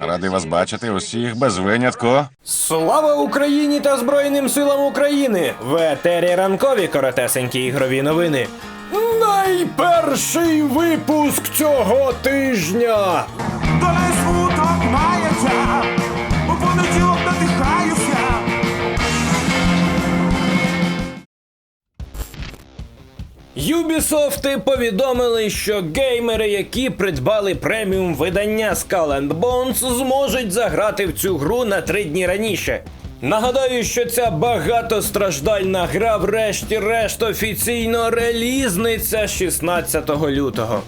Радий вас бачити усіх без винятку. Слава Україні та Збройним силам України! В етері ранкові коротесенькі ігрові новини. Найперший випуск цього тижня. Доля смуток мається, у понеділок Юбісофти повідомили, що геймери, які придбали преміум видання Skull and Bones, зможуть заграти в цю гру на три дні раніше. Нагадаю, що ця багатостраждальна гра врешті-решт офіційно релізниться 16 лютого.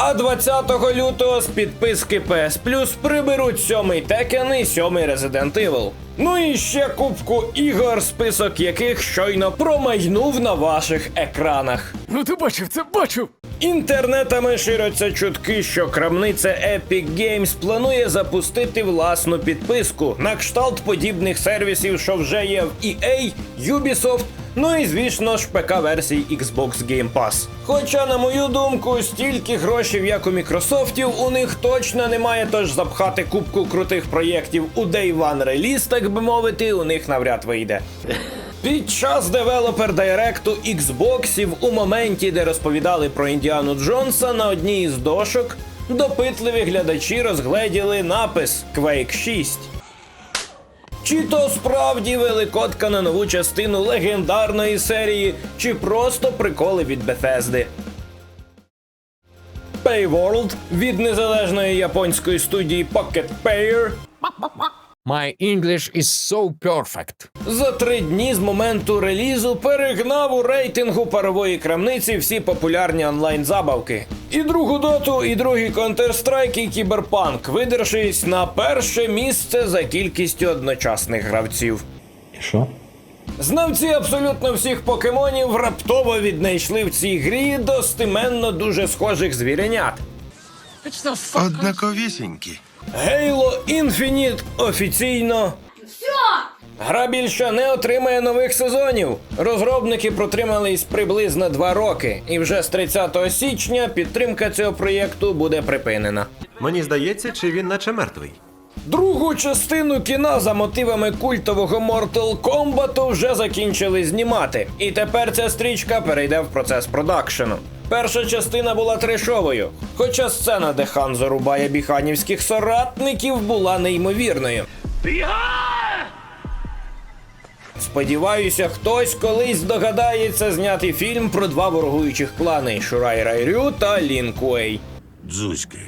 А 20 лютого з підписки PS Plus приберуть сьомий Tekken і сьомий Resident Evil. Ну і ще кубку ігор, список яких щойно промайнув на ваших екранах. Ну ти бачив це, бачив! Інтернетами ширяться чутки, що крамниця Epic Games планує запустити власну підписку на кшталт подібних сервісів, що вже є в EA, Ubisoft, ну і звісно ж ПК-версій Xbox Game Pass. Хоча, на мою думку, стільки грошей, як у Мікрософтів, у них точно немає, тож запхати кубку крутих проєктів у Day One реліз, так би мовити, у них навряд вийде. Під час девелопер директу Xboxів у моменті, де розповідали про Індіану Джонса, на одній із дошок допитливі глядачі розгледіли напис Quake 6. Чи то справді великодка на нову частину легендарної серії, чи просто приколи від Bethesda. Payworld від незалежної японської студії Pocket Payer My English is so perfect. За три дні з моменту релізу перегнав у рейтингу парової крамниці всі популярні онлайн-забавки. І другу доту, і другий Counter-Strike, і Кіберпанк, видершись на перше місце за кількістю одночасних гравців. Що? Знавці абсолютно всіх покемонів раптово віднайшли в цій грі достеменно дуже схожих звіренят. Однаковісінькі. Halo Infinite офіційно. Гра більше не отримає нових сезонів. Розробники протримались приблизно два роки, і вже з 30 січня підтримка цього проєкту буде припинена. Мені здається, чи він наче мертвий. Другу частину кіна за мотивами культового Mortal Kombat вже закінчили знімати, і тепер ця стрічка перейде в процес продакшену. Перша частина була трешовою, хоча сцена, де хан зарубає біханівських соратників, була неймовірною. Сподіваюся, хтось колись догадається зняти фільм про два ворогуючих клани Шурай Райрю та Лін Куей. Дзузьки.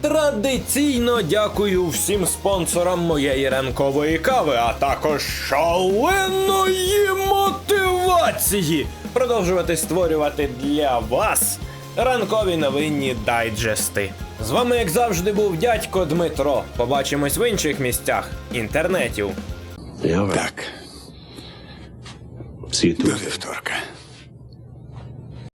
Традиційно дякую всім спонсорам моєї ранкової кави, а також шаленої мотивації продовжувати створювати для вас ранкові новинні дайджести. З вами, як завжди, був дядько Дмитро. Побачимось в інших місцях інтернетів. Так. siento. Gracias,